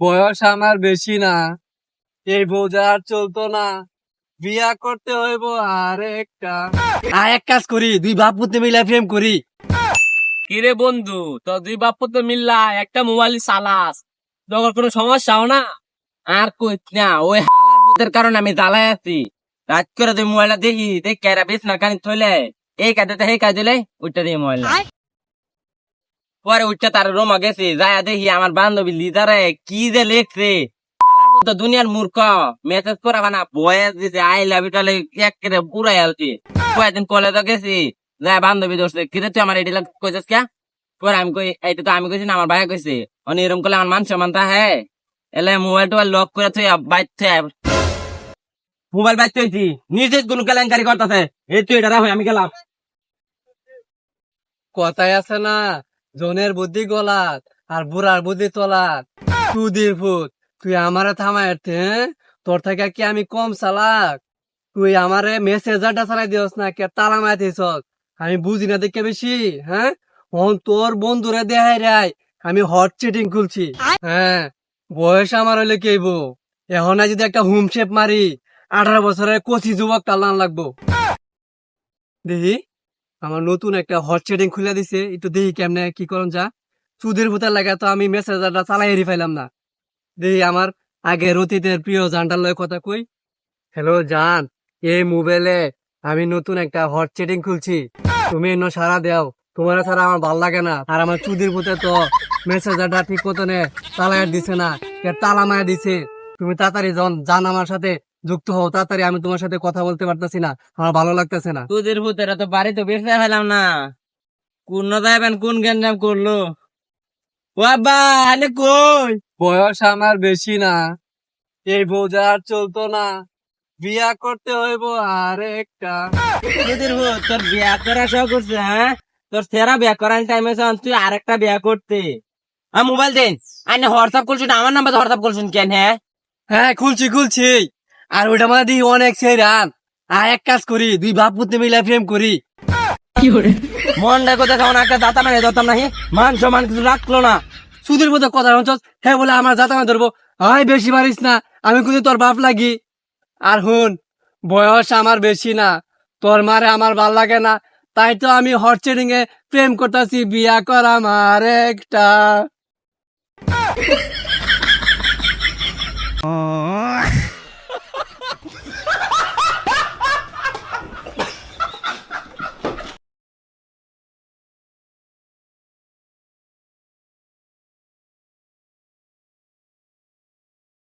বয়স আমার বেশি না। এই বোঝা আর চলতো না। বিয়া করতে হইব আর একটা আর এক কাজ করি দুই বাপ মিলে প্রেম করি। কিরে বন্ধু তো দুই বাপ তো মিল্লা একটা মোবাইল চালাস। যখন কোনো সমস্যাও না? আর কই না ওই হালার কারণে আমি জ্বালাই আছি। রাত করে তুই মোবাইলটা দেখি দেখ কেরা বেশ না কানি থইলে। এই কাজে সেই কাজ দিলে উঠতে দিয়ে মোবাইল পরে উঠতে তার রোমা গেছে, যায় দেখি আমার বান্ধবী লিদারে কি যে লেখছে। তো দুনিয়ার মূর্খ। মেসেজ করা বানা বয়স দিছে আই লাভ ইউ টালে এক করে পুরাই আলছি কয়েকদিন কলেজে গেছি, যায় বান্ধবী ধরছে, কিরে তুই আমার এটি কইছিস কে পরে আমি কই এইটা তো আমি কইছি না, আমার ভাই কইছে। অনি এরকম করলে আমার মান সম্মান তা হ্যাঁ? এলে মোবাইল টোবাইল লক করে তুই বাইর তুই মোবাইল বাইর তুই নিজে কোন কেলেঙ্কারি করতেছে। এই তুই এটা আমি গেলাম। কথায় আছে না জনের বুদ্ধি গলাত আর বুড়ার বুদ্ধি তলাত। সুদির ফুট তুই আমারে থামায় হ্যাঁ? তোর থেকে কি আমি কম চালাক? তুই আমারে মেসেজারটা চালাই দিস না, কে তালা মায় দিস আমি বুঝি না দেখে বেশি হ্যাঁ? অন তোর বন্ধুরে দেখাই রাই আমি হট চিটিং খুলছি হ্যাঁ? বয়স আমার হলে কেইব এখন না যদি একটা হোম শেপ মারি, আঠারো বছরের কচি যুবক টালান লাগবো। দেখি। আমার নতুন একটা হট সেটিং খুলে দিছে। একটু দেখি কেমনে কি করুন যা সুদের ভূতার লাগা তো আমি মেসেজারটা চালাই হেরি পাইলাম না। দেখি আমার আগে অতীতের প্রিয় জানটার লয় কথা কই। হ্যালো জান। এই মোবাইলে আমি নতুন একটা হট সেটিং খুলছি। তুমি এন্ন সারা দেও। তোমার ছাড়া আমার ভালো লাগে না। আর আমার চুদির ভূতে তো মেসেজারটা ঠিক মতো নে তালায় দিছে না। তালা মায়া দিছে। তুমি তাড়াতাড়ি জন জান আমার সাথে যুক্ত হও তাড়াতাড়ি আমি তোমার সাথে কথা বলতে পারতেছি না। আমার ভালো লাগতেছে না। তোদের ভূতেরা তো বাড়ি তো বের করে ফেলাম না। কোন যাবেন কোন গেঞ্জাম করল? ও আব্বা আনে কই? বয়স আমার বেশি না। এই বোঝা আর চলতো না। বিয়া করতে হইব আর একটা তোদের ভূত তোর বিয়া করা সহ করছে হ্যাঁ? তোর সেরা বিয়া করার টাইমে তুই আরেকটা বিয়া করতে। আর মোবাইল দেন। আইনে হোয়াটসঅ্যাপ করছুন আমার নাম্বার হোয়াটসঅ্যাপ করছুন কেন হ্যাঁ? হ্যাঁ খুলছি খুলছি। আর ওইটা মানে দিই অনেক সেই রান আর এক কাজ করি দুই বাপ পুতে মিলে প্রেম করি। মন দেখো দেখো একটা দাতা মানে দতাম নাহি? মান সম্মান কিছু রাখল না। সুদের মধ্যে কথা বলছস হ্যাঁ বলে আমার জাতা মানে ধরবো। আয় বেশি পারিস না আমি কিন্তু তোর বাপ লাগি। আর হুন বয়স আমার বেশি না তোর মারে আমার ভালো লাগে না। তাই তো আমি হট চেডিং এ প্রেম করতেছি বিয়া কর আমার একটা